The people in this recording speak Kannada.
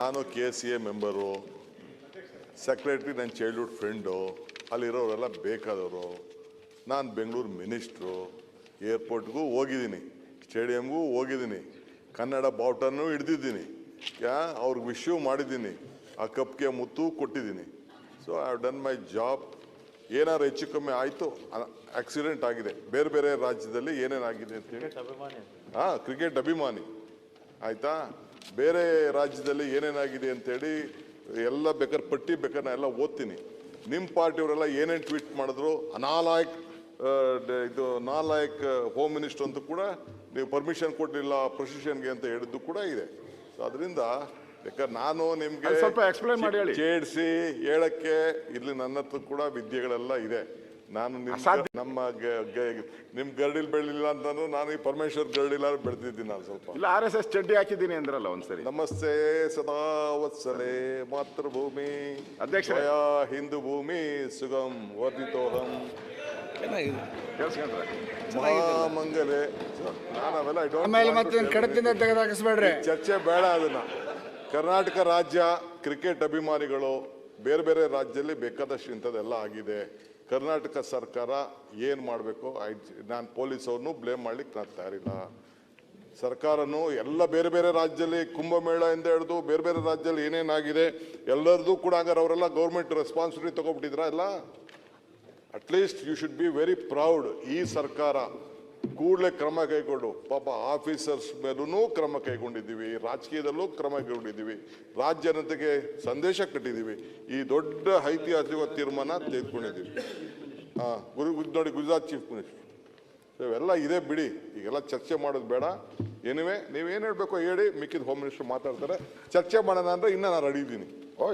ನಾನು K C A member secretary ನನ್ನ ಚೈಲ್ಡ್ಹುಡ್ ಫ್ರೆಂಡು ಅಲ್ಲಿರೋರೆಲ್ಲ ಬೇಕಾದವರು. ನಾನು ಬೆಂಗಳೂರು ಮಿನಿಸ್ಟ್ರು ಏರ್ಪೋರ್ಟ್ಗೂ ಹೋಗಿದ್ದೀನಿ ಸ್ಟೇಡಿಯಮ್ಗೂ ಹೋಗಿದ್ದೀನಿ ಕನ್ನಡ ಬಾವುಟನೂ ಹಿಡ್ದಿದ್ದೀನಿ ಯಾ ಅವ್ರಿಗೆ ವಿಶ್ಯೂ ಮಾಡಿದ್ದೀನಿ ಆ ಕಪ್ಗೆ ಮುತ್ತು ಕೊಟ್ಟಿದ್ದೀನಿ. So I have done my job ಏನಾದ್ರು ಹೆಚ್ಚು ಕಮ್ಮಿ ಆಯಿತು ಆಕ್ಸಿಡೆಂಟ್ ಆಗಿದೆ. ಬೇರೆ ಬೇರೆ ರಾಜ್ಯದಲ್ಲಿ ಏನೇನಾಗಿದೆ ಅಂತೇಳಿ ಹಾಂ ಕ್ರಿಕೆಟ್ ಅಭಿಮಾನಿ. ಆಯ್ತಾ? ಬೇರೆ ರಾಜ್ಯದಲ್ಲಿ ಏನೇನಾಗಿದೆ ಅಂತೇಳಿ ಎಲ್ಲ ಬೇಕಾದ್ರೆ ಪಟ್ಟಿ ಬೇಕಾದ್ರೆ ನಾ ಎಲ್ಲ ಓದ್ತೀನಿ. ನಿಮ್ಮ ಪಾರ್ಟಿಯವರೆಲ್ಲ ಏನೇನು ಟ್ವೀಟ್ ಮಾಡಿದ್ರು? ಅನಾಲಾಯಕ್ ಇದು ನಾಲಾಯಕ್ ಹೋಮ್ ಮಿನಿಸ್ಟರ್ ಅಂತ ಕೂಡ ನೀವು ಪರ್ಮಿಷನ್ ಕೊಡಲಿಲ್ಲ ಪ್ರೊಸಿಷನ್ಗೆ ಅಂತ ಹೇಳಿದ್ದು ಕೂಡ ಇದೆ. ಸೊ ಅದರಿಂದ ಬೇಕಾದ್ರೆ ನಾನು ನಿಮಗೆ ಸ್ವಲ್ಪ ಎಕ್ಸ್ಪ್ಲೈನ್ ಮಾಡಿ ಹೇಳಿ. ಸೇರಿಸಿ ಹೇಳಕ್ಕೆ ಇಲ್ಲಿ ನನ್ನ ಹತ್ರ ಕೂಡ ವಿದ್ಯೆಗಳೆಲ್ಲ ಇದೆ. ನಾನು. ನಮ್ಮ ನಿಮ್ ಗರ್ಡಿಲ್ ಬೆಳಿಲ್ಲ ಅಂತಂದ್ರೆ ನಾನು ಈ ಪರಮೇಶ್ವರ್ ಗರಡಿಲ್ಲ ಬೆಳೆದಿದ್ದೀನಿ ನಾನು ಸ್ವಲ್ಪ. ಇಲ್ಲ ಆರ್ ಎಸ್ ಎಸ್ ಚಡ್ಡಿ ಹಾಕಿದ್ದೀನಿ ಅಂದ್ರಲ್ಲ ಒಂದ್ಸರಿ. ನಮಸ್ತೆ ಸದಾ ವತ್ಸಲೆ ಮಾತೃಭೂಮಿ. ಅಧ್ಯಕ್ಷ ಹಿಂದೂ ಭೂಮಿ ಸುಗಮ್ ವರ್ಧಿತೋಹಂ. ಮಹಾಮಂಗಲೆ. ನಾನು ಅವೆಲ್ಲ ಆಮೇಲೆ ಮತ್ತೆ ತೆಗೆದಾಕಿಸ್ಬೇಡ್ರಿ. ಚರ್ಚೆ ಬೇಡ ಅದನ್ನ. ಕರ್ನಾಟಕ ರಾಜ್ಯ ಕ್ರಿಕೆಟ್ ಅಭಿಮಾನಿಗಳು ಬೇರೆ ಬೇರೆ ರಾಜ್ಯದಲ್ಲಿ ಬೇಕಾದಷ್ಟು ಇಂಥದ್ದೆಲ್ಲ ಆಗಿದೆ. ಕರ್ನಾಟಕ ಸರ್ಕಾರ ಏನು ಮಾಡಬೇಕು? ನಾನು ಪೊಲೀಸ್ ಅವ್ರನ್ನೂ ಬ್ಲೇಮ್ ಮಾಡ್ಲಿಕ್ಕೆ ನಾನು ತಯಾರಿಲ್ಲ. ಸರ್ಕಾರನು ಎಲ್ಲ ಬೇರೆ ಬೇರೆ ರಾಜ್ಯದಲ್ಲಿ ಕುಂಭಮೇಳ ಇಂದ ಹಿಡಿದು ಬೇರೆ ಬೇರೆ ರಾಜ್ಯದಲ್ಲಿ ಏನೇನಾಗಿದೆ ಎಲ್ಲರದ್ದು ಕೂಡ ಹಂಗಾರೆ ಅವರೆಲ್ಲ ಗೌರ್ಮೆಂಟ್ ರೆಸ್ಪಾನ್ಸಿಬಿಲಿಟಿ ತೊಗೊಬಿಟ್ಟಿದ್ರಾ ಎಲ್ಲ? At least you should be very proud ಈ ಸರ್ಕಾರ. ಕೂಡಲೇ ಕ್ರಮ ಕೈಗೊಂಡು, ಪಾಪ ಆಫೀಸರ್ಸ್ ಮೇಲೂ ಕ್ರಮ ಕೈಗೊಂಡಿದ್ದೀವಿ, ರಾಜಕೀಯದಲ್ಲೂ ಕ್ರಮ ಕೈಗೊಂಡಿದ್ದೀವಿ, ರಾಜ್ಯ ಜನತೆಗೆ ಸಂದೇಶ ಕಟ್ಟಿದ್ದೀವಿ, ಈ ದೊಡ್ಡ ಐತಿಹಾಸಿಕ ತೀರ್ಮಾನ ತೆಗೆದುಕೊಂಡಿದ್ದೀವಿ. ಹಾಂ ಗುರು ನೋಡಿ, ಗುಜರಾತ್ ಚೀಫ್ ಮಿನಿಸ್ಟರ್ ಇವೆಲ್ಲ ಇದೆ ಬಿಡಿ, ಈಗೆಲ್ಲ ಚರ್ಚೆ ಮಾಡೋದು ಬೇಡ. ಏನಿವೆ ನೀವೇನು ಹೇಳಬೇಕು ಹೇಳಿ, ಮಿಕ್ಕಿದ ಹೋಮ್ ಮಿನಿಸ್ಟರ್ ಮಾತಾಡ್ತಾರೆ, ಚರ್ಚೆ ಮಾಡೋಣ ಅಂದರೆ ಇನ್ನೂ ನಾನು ರೆಡಿ ಇದ್ದೀನಿ. ಓ